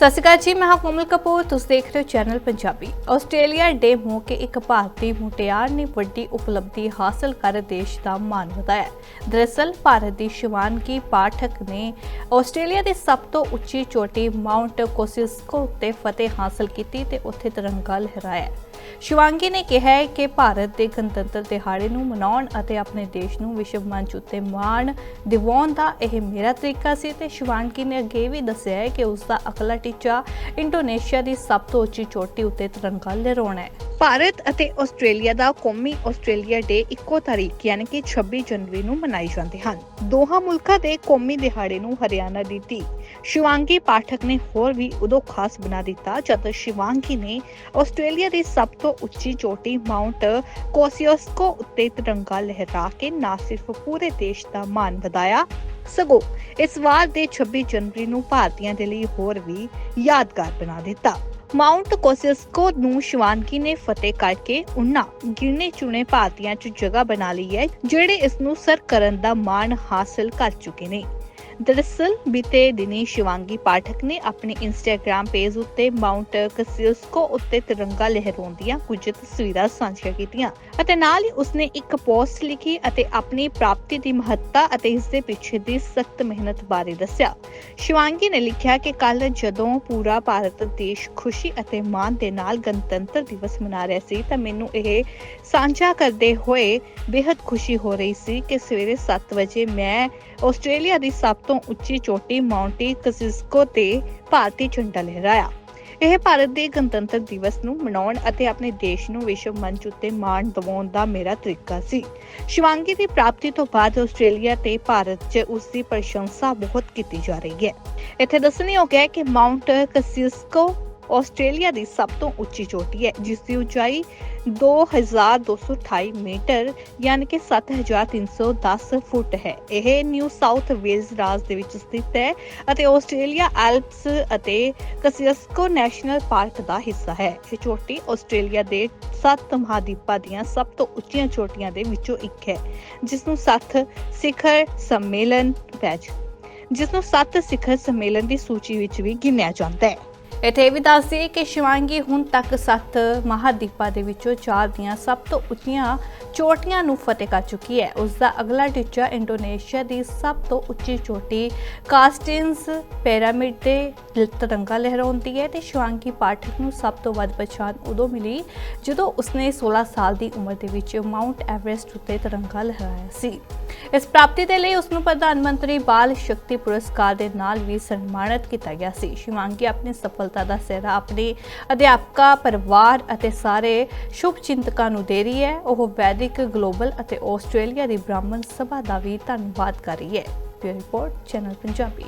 ਸਤਿ ਸ਼੍ਰੀ ਅਕਾਲ ਜੀ, ਮੈਂ ਹਾਂ ਕੋਮਲ ਕਪੂਰ, ਤੁਸੀਂ ਦੇਖ ਰਹੇ ਹੋ ਚੈਨਲ ਪੰਜਾਬੀ। ਆਸਟ੍ਰੇਲੀਆ ਡੇ ਮੌਕੇ ਇੱਕ ਭਾਰਤੀ ਮੁਟਿਆਰ ਨੇ ਵੱਡੀ ਉਪਲਬਧੀ ਹਾਸਲ ਕਰ ਦੇਸ਼ ਦਾ ਮਾਣ ਵਧਾਇਆ। ਦਰਅਸਲ, ਭਾਰਤ ਦੀ ਸ਼ਿਵਾਨਗੀ ਪਾਠਕ ਨੇ ਆਸਟ੍ਰੇਲੀਆ ਦੀ ਸਭ ਤੋਂ ਉੱਚੀ ਚੋਟੀ ਮਾਊਂਟ ਕੋਸਿਸਕੋ ਉੱਤੇ ਫਤਿਹ ਹਾਸਲ ਕੀਤੀ ਤੇ ਉੱਥੇ ਤਿਰੰਗਾ ਲਹਿਰਾਇਆ। ਸ਼ਿਵਾਂਗੀ ਨੇ ਕਿਹਾ ਹੈ ਕਿ ਭਾਰਤ ਦੇ ਗਣਤੰਤਰ ਦਿਹਾੜੇ ਨੂੰ ਮਨਾਉਣ ਅਤੇ ਆਪਣੇ ਦੇਸ਼ ਨੂੰ ਵਿਸ਼ਵ ਮੰਚ ਉੱਤੇ ਮਾਣ ਦਿਵਾਉਣ ਦਾ ਇਹ ਮੇਰਾ ਤਰੀਕਾ ਸੀ ਤੇ ਸ਼ਿਵਾਂਗੀ ਨੇ ਅੱਗੇ ਵੀ ਦੱਸਿਆ ਹੈ ਕਿ ਉਸ ਦਾ ਅਗਲਾ ਟੀਚਾ ਇੰਡੋਨੇਸ਼ੀਆ ਦੀ ਸਭ ਤੋਂ ਉੱਚੀ ਚੋਟੀ ਉੱਤੇ ਤਿਰੰਗਾ ਲਹਿਰਾਉਣਾ ਹੈ। ਭਾਰਤ ਅਤੇ ਆਸਟ੍ਰੇਲੀਆ ਦਾ ਕੌਮੀ ਆਸਟ੍ਰੇਲੀਆ ਡੇ ਇੱਕੋ ਤਾਰੀਖ, ਯਾਨੀ ਕਿ 26 ਜਨਵਰੀ ਨੂੰ ਮਨਾਏ ਜਾਂਦੇ ਹਨ। ਦੋਹਾਂ ਮੁਲਕਾਂ ਦੇ ਕੌਮੀ ਦਿਹਾੜੇ ਨੂੰ ਹਰਿਆਣਾ ਦੀ ਧੀ ਸ਼ਿਵਾਂਗੀ ਪਾਠਕ ਨੇ ਹੋਰ ਵੀ ਉਦੋਂ ਖਾਸ ਬਣਾ ਦਿੱਤਾ, ਜਦ ਸ਼ਿਵਾਂਗੀ ਨੇ ਆਸਟ੍ਰੇਲੀਆ ਦੀ ਸਭ ਤੋਂ ਉੱਚੀ ਚੋਟੀ ਮਾਊਂਟ ਕੋਸੀਓਸਕੋ ਉੱਤੇ ਤਿਰੰਗਾ ਲਹਿਰਾ ਕੇ ਨਾ ਸਿਰਫ ਪੂਰੇ ਦੇਸ਼ ਦਾ ਮਾਣ ਵਧਾਇਆ, ਸਗੋਂ ਇਸ ਵਾਰ ਦੇ 26 ਜਨਵਰੀ ਨੂੰ ਭਾਰਤੀਆਂ ਦੇ ਲਈ ਹੋਰ ਵੀ ਯਾਦਗਾਰ ਬਣਾ ਦਿੱਤਾ। ਮਾਊਂਟ ਕੋਸਿਸਕੋ ਨੂੰ ਸ਼ਵਾਨਕੀ ਨੇ ਫਤਿਹ ਕਰਕੇ ਉਹਨਾਂ ਗਿਣੇ ਚੁਣੇ ਭਾਰਤੀਆਂ 'ਚ ਜਗ੍ਹਾ ਬਣਾ ਲਈ ਹੈ, ਜਿਹੜੇ ਇਸ ਨੂੰ ਸਰ ਕਰਨ ਦਾ ਮਾਣ ਹਾਸਲ ਕਰ ਚੁੱਕੇ ਨੇ। ਦਰਅਸਲ ਬੀਤੇ ਦਿਨੀ ਸ਼ਿਵਾਂਗੀ ਪਾਠਕ ਨੇ ਆਪਣੇ ਇੰਸਟਾਗ੍ਰam ਪੇਜ ਉੱਤੇ ਮਾਊਂਟ ਕਸਿਸਕੋ ਉੱਤੇ ਤਿਰੰਗਾ ਲਹਿਰਾਉਣ ਕੁਝ ਤਸਵੀਰਾਂ ਸਾਂਝੀਆਂ ਕੀਤੀਆਂ ਅਤੇ ਨਾਲ ਹੀ ਉਸਨੇ ਇੱਕ ਪੋਸਟ ਲਿਖੀ ਅਤੇ ਆਪਣੀ ਪ੍ਰਾਪਤੀ ਦੀ ਮਹੱਤਤਾ ਅਤੇ ਇਸ ਦੇ ਪਿੱਛੇ ਦੀ ਸਖਤ ਮਿਹਨਤ ਬਾਰੇ ਦੱਸਿਆ। ਸ਼ਿਵਾਂਗੀ ਨੇ ਲਿਖਿਆ ਕਿ ਕੱਲ ਜਦੋਂ ਪੂਰਾ ਭਾਰਤ ਦੇਸ਼ ਖੁਸ਼ੀ ਅਤੇ ਮਾਣ ਦੇ ਨਾਲ ਗਣਤੰਤਰ ਦਿਵਸ ਮਨਾ ਰਿਹਾ ਸੀ ਤਾਂ ਮੈਨੂੰ ਇਹ ਸਾਂਝਾ ਕਰਦੇ ਹੋਏ ਬੇहद ਖੁਸ਼ੀ ਹੋ ਰਹੀ ਸੀ ਕਿ ਸਵੇਰੇ 7 ਵਜੇ ਮੈਂ ਆਸਟ੍ਰੇਲੀਆ ਦੀ ਸਭ ਤੋਂ ਉੱਚੀ ਚੋਟੀ ਮਾਉਂਟੀ ਕਸਿਸਕੋ ਤੇ ਭਾਰਤੀ ਝੰਡਾ ਲਹਿਰਾਇਆ। ਇਹ ਭਾਰਤ ਦੇ ਗਣਤੰਤਰ ਦਿਵਸ ਨੂੰ ਮਨਾਉਣ ਅਤੇ ਆਪਣੇ ਦੇਸ਼ ਨੂੰ ਵਿਸ਼ਵ ਮੰਚ ਉੱਤੇ ਮਾਣ ਦਿਵਾਉਣ ਦਾ ਮੇਰਾ ਤਰੀਕਾ ਸੀ। ਸ਼ਿਵਾਂਗੀ ਦੀ ਪ੍ਰਾਪਤੀ ਤੋਂ ਬਾਅਦ ਆਸਟ੍ਰੇਲੀਆ ਤੇ ਭਾਰਤ 'ਚ ਉਸ ਦੀ ਪ੍ਰਸ਼ੰਸਾ ਬਹੁਤ ਕੀਤੀ ਜਾ ਰਹੀ ਹੈ। ਇੱਥੇ ਦੱਸਣਯੋਗ ਹੈ ਕਿ ਮਾਊਂਟ ਕਸਿਸਕੋ ਆਸਟ੍ਰੇਲੀਆ ਦੀ ਸਭ ਤੋਂ ਉੱਚੀ ਚੋਟੀ ਹੈ, ਜਿਸ ਦੀ ਉਚਾਈ 2228 ਮੀਟਰ ਯਾਨੀ ਕਿ 7310 ਫੁੱਟ ਹੈ। ਇਹ ਨਿਊ ਸਾਊਥ ਵੇਲਜ਼ ਰਾਜ ਦੇ ਵਿੱਚ ਸਥਿਤ ਹੈ ਅਤੇ ਆਸਟ੍ਰੇਲੀਆ ਐਲਪਸ ਅਤੇ ਕਸਿਸਕੋ ਨੈਸ਼ਨਲ ਪਾਰਕ ਦਾ ਹਿੱਸਾ ਹੈ। ਇਹ ਚੋਟੀ ਆਸਟ੍ਰੇਲੀਆ ਦੇ ਸੱਤ ਮਹਾਦੀਪਾਂ ਦੀਆਂ ਸਭ ਤੋਂ ਉੱਚੀਆਂ ਚੋਟੀਆਂ ਦੇ ਵਿੱਚੋਂ ਇੱਕ ਹੈ, ਜਿਸ ਨੂੰ ਸੱਤ ਸਿਖਰ ਸੰਮੇਲਨ ਪੈਜ ਜਿਸ ਨੂੰ ਸੱਤ ਸਿਖਰ ਸੰਮੇਲਨ ਦੀ ਸੂਚੀ ਵਿੱਚ ਵੀ ਗਿਣਿਆ ਜਾਂਦਾ ਹੈ। ਇੱਥੇ ਇਹ ਵੀ ਦੱਸ ਦਈਏ ਕਿ ਸ਼ਿਵਾਂਗੀ ਹੁਣ ਤੱਕ ਸੱਤ ਮਹਾਦੀਪਾਂ ਦੇ ਵਿੱਚੋਂ ਚਾਰ ਦੀਆਂ ਸਭ ਤੋਂ ਉੱਚੀਆਂ ਚੋਟੀਆਂ ਨੂੰ ਫਤਿਹ ਕਰ ਚੁੱਕੀ ਹੈ। ਉਸ ਦਾ ਅਗਲਾ ਟੀਚਾ ਇੰਡੋਨੇਸ਼ੀਆ ਦੀ ਸਭ ਤੋਂ ਉੱਚੀ ਚੋਟੀ ਕਾਸਟਿੰਸ ਪਿਰਾਮਿਡ ਤੇ ਤਿਰੰਗਾ ਲਹਿਰਾਉਂਦੀ ਹੈ ਤੇ ਸ਼ਿਵਾਂਗੀ ਪਾਠਕ ਨੂੰ ਸਭ ਤੋਂ ਵੱਧ ਪਛਾਣ ਉਦੋਂ ਮਿਲੀ ਜਦੋਂ ਉਸਨੇ 16 ਸਾਲ ਦੀ ਉਮਰ ਦੇ ਵਿੱਚ ਮਾਊਂਟ ਐਵਰੈਸਟ ਉੱਤੇ ਤਿਰੰਗਾ ਲਹਿਰਾਇਆ ਸੀ। ਇਸ ਪ੍ਰਾਪਤੀ ਦੇ ਲਈ ਉਸ ਨੂੰ ਪ੍ਰਧਾਨ ਮੰਤਰੀ ਬਾਲ ਸ਼ਕਤੀ ਪੁਰਸਕਾਰ ਦੇ ਨਾਲ ਵੀ ਸਨਮਾਨਿਤ ਕੀਤਾ ਗਿਆ ਸੀ। ਸ਼ਿਵਾਂਗੀ ਆਪਣੀ ਸਫਲਤਾ ਦਾ ਸਿਹਰਾ ਆਪਣੇ ਅਧਿਆਪਕਾਂ, ਪਰਿਵਾਰ ਅਤੇ ਸਾਰੇ ਸ਼ੁਭ ਚਿੰਤਕਾਂ ਨੂੰ ਦੇ ਰਹੀ ਹੈ। ਉਹ ਵੈਦ ਵੈਦਿਕ ਗਲੋਬਲ ਅਤੇ ਆਸਟ੍ਰੇਲੀਆ ਦੀ ਬ੍ਰਾਹਮਣ ਸਭਾ ਦਾ ਵੀ ਧੰਨਵਾਦ ਕਰ ਰਹੀ ਹੈ। Bureau report, channel Punjabi.